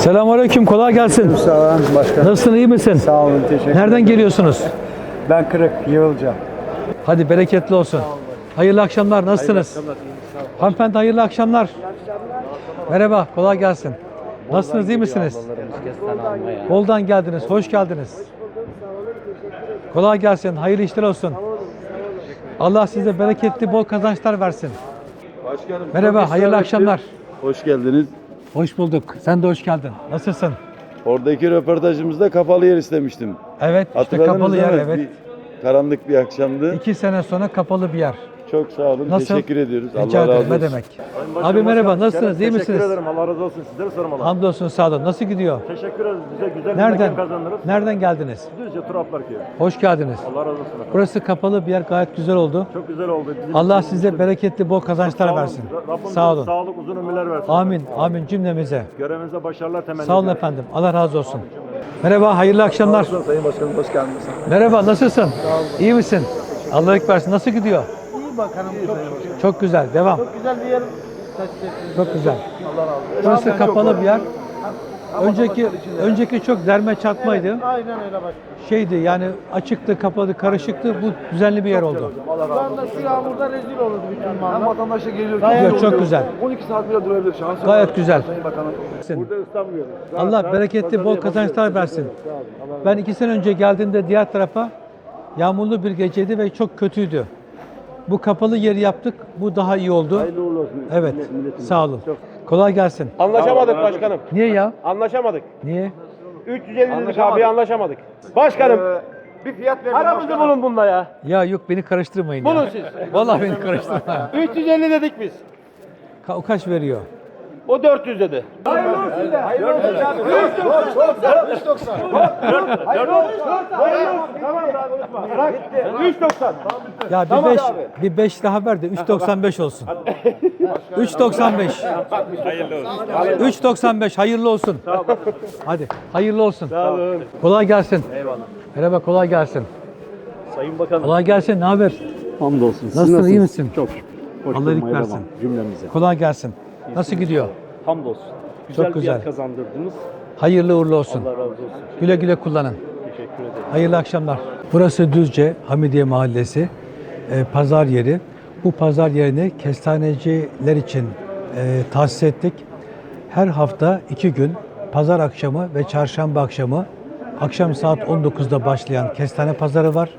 Selamünaleyküm, kolay gelsin. Sağ olun başkanım. Nasılsın, iyi misin? Sağ olun teşekkür Nereden geliyorsunuz? Ben Kırık Yığılca. Hadi bereketli olsun. Hayırlı akşamlar, nasılsınız? Hanımefendi hayırlı akşamlar. Merhaba, kolay gelsin. Nasılsınız, iyi misiniz? Boldan geldiniz, hoş geldiniz. Kolay gelsin, hayırlı işler olsun. Allah size bereketli, bol kazançlar versin. Başkanım. Merhaba, hayırlı akşamlar. Hoş geldiniz. Hoş bulduk. Sen de hoş geldin. Nasılsın? Oradaki röportajımızda kapalı yer istemiştim. Evet, işte Hatırladınız kapalı değil yer, mi? evet. Bir karanlık bir akşamdı. İki sene sonra kapalı bir yer. Çok sağ olun. Nasıl? Teşekkür ediyoruz. Rica Allah razı ederim, olsun. ne demek. Abi merhaba, nasılsınız, iyi misiniz? Teşekkür ederim. Allah razı olsun. Sizlere sormalı. Hamdolsun sağ olun. Nasıl gidiyor? Teşekkür ederiz. Bize güzel bir Nereden? kazandınız. Nereden geldiniz? Düzce Turaplar Köyü. Hoş geldiniz. Allah razı olsun. efendim. Burası kapalı bir yer gayet güzel oldu. Çok güzel oldu. Bizim Allah için size bereketli bol Sağ kazançlar olun. versin. Rabbim Sağ olun. Sağlık uzun ömürler versin. Amin. Amin cümlemize. Görevinize başarılar temenni Sağ olun ediyorum. efendim. Allah razı olsun. Merhaba, hayırlı akşamlar. Sayın Başkanım hoş geldiniz. Merhaba, nasılsın? İyi misin? Allah ekber versin. Nasıl gidiyor? Bakanım çok Çok güzel. Devam. güzel bir yer. Çok güzel. Burası kapalı bir yer. Önceki önceki çok derme çatmaydı. Aynen öyle bak. Şeydi yani açıktı, kapalı, karışıktı. Bu düzenli bir yer oldu. Şu anda şu yağmurda rezil olurdu bütün Hem mallar. vatandaşa geliyor. Yok, çok güzel. 12 saat bile durabilir. Şansı Gayet güzel. Sayın Bakanım. Allah bereketli bol kazançlar versin. Ben iki sene önce geldiğimde diğer tarafa yağmurlu bir geceydi ve çok kötüydü. Bu kapalı yeri yaptık. Bu daha iyi oldu. Evet. Sağ olun. Kolay gelsin. Anlaşamadık başkanım. Niye ya? Anlaşamadık. Niye? 350 dedik abi anlaşamadık. Başkanım Bir fiyat verin. aramızda bulun bunda ya. Ya yok beni karıştırmayın Bulun ya. siz. Vallahi beni karıştırma. 350 dedik biz. Ka- O kaç veriyor? O 400 dedi. Ya bir 5 bir 5 daha ver de 3.95 olsun. 3.95. Hayırlı olsun. 3.95 hayırlı olsun. Hadi hayırlı olsun. Kolay gelsin. Eyvallah. Merhaba kolay gelsin. Sayın Bakanım. Kolay gelsin. Ne haber? Hamdolsun. Siz Nasılsın? iyi misin? Çok şükür. Hoş Allah iyilik versin. Cümlemize. Kolay gelsin. Nasıl gidiyor? Hamdolsun. Güzel Çok bir güzel. yer kazandırdınız. Hayırlı uğurlu olsun. Allah razı olsun. Güle güle kullanın. Teşekkür ederim. Hayırlı akşamlar. Burası Düzce Hamidiye Mahallesi, e, pazar yeri. Bu pazar yerini kestaneciler için e, tahsis ettik. Her hafta iki gün pazar akşamı ve çarşamba akşamı akşam saat 19'da başlayan kestane pazarı var.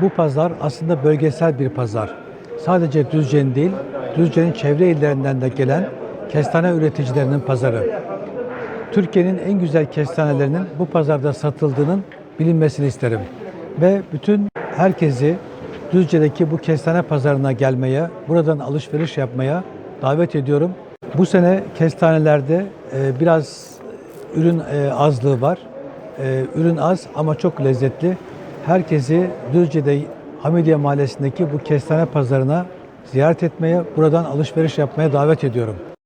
Bu pazar aslında bölgesel bir pazar. Sadece Düzce'nin değil, Düzce'nin çevre illerinden de gelen kestane üreticilerinin pazarı. Türkiye'nin en güzel kestanelerinin bu pazarda satıldığının bilinmesini isterim. Ve bütün herkesi Düzce'deki bu kestane pazarına gelmeye, buradan alışveriş yapmaya davet ediyorum. Bu sene kestanelerde e, biraz ürün e, azlığı var. E, ürün az ama çok lezzetli. Herkesi Düzce'de Hamidiye Mahallesi'ndeki bu kestane pazarına ziyaret etmeye, buradan alışveriş yapmaya davet ediyorum.